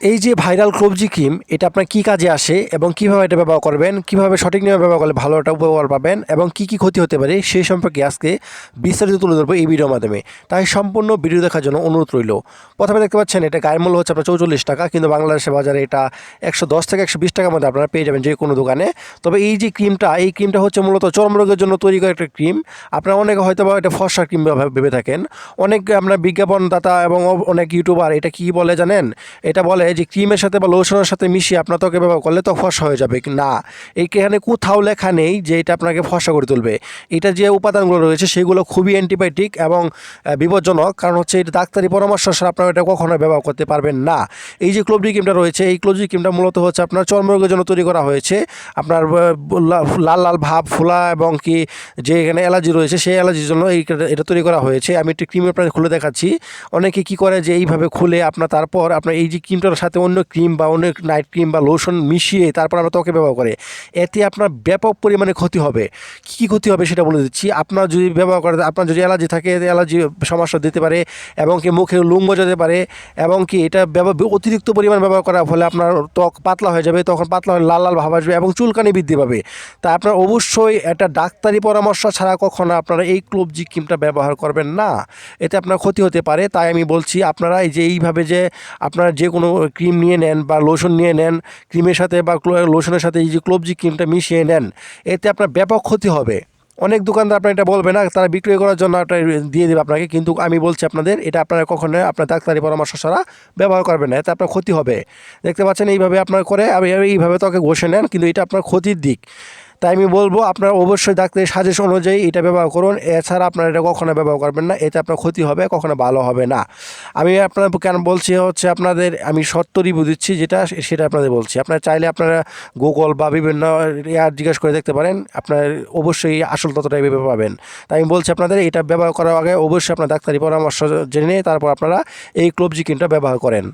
এই যে viral ক্লোবজি cream এটা আপনার কী কাজে আসে এবং কীভাবে এটা ব্যবহার করবেন, কীভাবে সঠিক নিয়মে ব্যবহার করলে ভালো একটা উপকার পাবেন এবং কি কি ক্ষতি হতে পারে সেই সম্পর্কে আজকে বিস্তারিত তুলে ধরবো এই ভিডিওর মাধ্যমে। তাই সম্পূর্ণ ভিডিও দেখার জন্য অনুরোধ রইল। প্রথমে দেখতে পাচ্ছেন, এটা গায়ের মূল্য হচ্ছে আপনার চৌচল্লিশ টাকা, কিন্তু বাংলাদেশের বাজারে এটা একশো দশ থেকে একশো বিশ টাকার মধ্যে আপনারা পেয়ে যাবেন যে কোনো দোকানে। তবে এই যে ক্রিমটা এই ক্রিমটা হচ্ছে মূলত চর্মরোগের জন্য তৈরি করা একটা ক্রিম আপনারা অনেকে হয়তো বা এটা ফর্সা ক্রিম ভেবে থাকেন। অনেক আমরা বিজ্ঞাপনদাতা এবং অনেক ইউটিউবার এটা কি বলে জানেন? এটা বলে যে ক্রিমের সাথে বা লোশনের সাথে মিশিয়ে আপনার ত্বকে ব্যবহার করলে তো ফসা হয়ে যাবে। না, এইখানে কোথাও লেখা নেই যে এটা আপনাকে ফসা করে তুলবে। এটা যে উপাদানগুলো রয়েছে সেগুলো খুবই অ্যান্টিবায়োটিক এবং বিপজ্জনক। কারণ হচ্ছে এটা ডাক্তারি পরামর্শ ছাড়া আপনারা এটা কখনো ব্যবহার করতে পারবেন না। এই যে ক্লোবজি ক্রিমটা রয়েছে, এই ক্লোবজি ক্রিমটা মূলত হচ্ছে আপনার চর্মরোগের জন্য তৈরি করা হয়েছে। আপনার লাল লাল ভাব, ফোলা এবং কি যে এখানে অ্যালার্জি রয়েছে সেই অ্যালার্জির জন্য এই এটা তৈরি করা হয়েছে। আমি একটি ক্রিমের আপনার খুলে দেখাচ্ছি। অনেকে কি করে যে এইভাবে খুলে আপনার, তারপর আপনার এই যে ক্রিমটার সাথে অন্য ক্রিম বা অন্য নাইট ক্রিম বা লোশন মিশিয়ে তারপর আমরা ত্বকে ব্যবহার করে। এতে আপনার ব্যাপক পরিমাণে ক্ষতি হবে। কী কী ক্ষতি হবে সেটা বলে দিচ্ছি। আপনার যদি ব্যবহার করে আপনার যদি অ্যালার্জি থাকে অ্যালার্জি সমস্যা দিতে পারে এবং কি মুখে লুম যেতে পারে এবং কি এটা অতিরিক্ত পরিমাণ ব্যবহার করার ফলে আপনার ত্বক পাতলা হয়ে যাবে, তখন পাতলা হয়ে লাল লাল ভাব আসবে এবং চুলকানি বৃদ্ধি পাবে। তা আপনার অবশ্যই একটা ডাক্তারি পরামর্শ ছাড়া কখনো আপনারা এই ক্লোবজি ক্রিমটা ব্যবহার করবেন না। এতে আপনার ক্ষতি হতে পারে। তাই আমি বলছি, আপনারা এই যে এইভাবে যে আপনারা যে কোনো ক্রিম নিয়ে নেন বা লোশন নিয়ে নেন ক্রিমের সাথে বা লোশনের সাথে এই যে ক্লোবজি ক্রিমটা মিশিয়ে নেন, এতে আপনার ব্যাপক ক্ষতি হবে। অনেক দোকানদার আপনার এটা বলবে না, তারা বিক্রয় করার জন্য একটা দিয়ে দেবে আপনাকে, কিন্তু আমি বলছি আপনাদের, এটা আপনারা কখনো আপনার ডাক্তারি পরামর্শ ছাড়া ব্যবহার করবেন না, এতে আপনার ক্ষতি হবে। দেখতে পাচ্ছেন এইভাবে আপনার করে, আমি এইভাবে ত্বকে ঘষে নেন, কিন্তু এটা আপনার ক্ষতির দিক। তাই আমি বলব, আপনারা অবশ্যই ডাক্তারের সাজেশন অনুযায়ী এটা ব্যবহার করুন। এছাড়া আপনারা এটা কখনো ব্যবহার করবেন না, এতে আপনার ক্ষতি হবে, কখনো ভালো হবে না। আমি আপনার কেন বলছি হচ্ছে আপনাদের, আমি সত্য রিভিউ দিচ্ছি যেটা সেটা আপনাদের বলছি। আপনারা চাইলে আপনারা গুগল বা বিভিন্ন ইয়ার জিজ্ঞেস করে দেখতে পারেন, আপনার অবশ্যই আসল ততটা এভাবে পাবেন। তাই আমি বলছি আপনাদের, এটা ব্যবহার করার আগে অবশ্যই আপনার ডাক্তারি পরামর্শ জেনে তারপর আপনারা এই ক্লোবজি ক্রিমটা ব্যবহার করেন।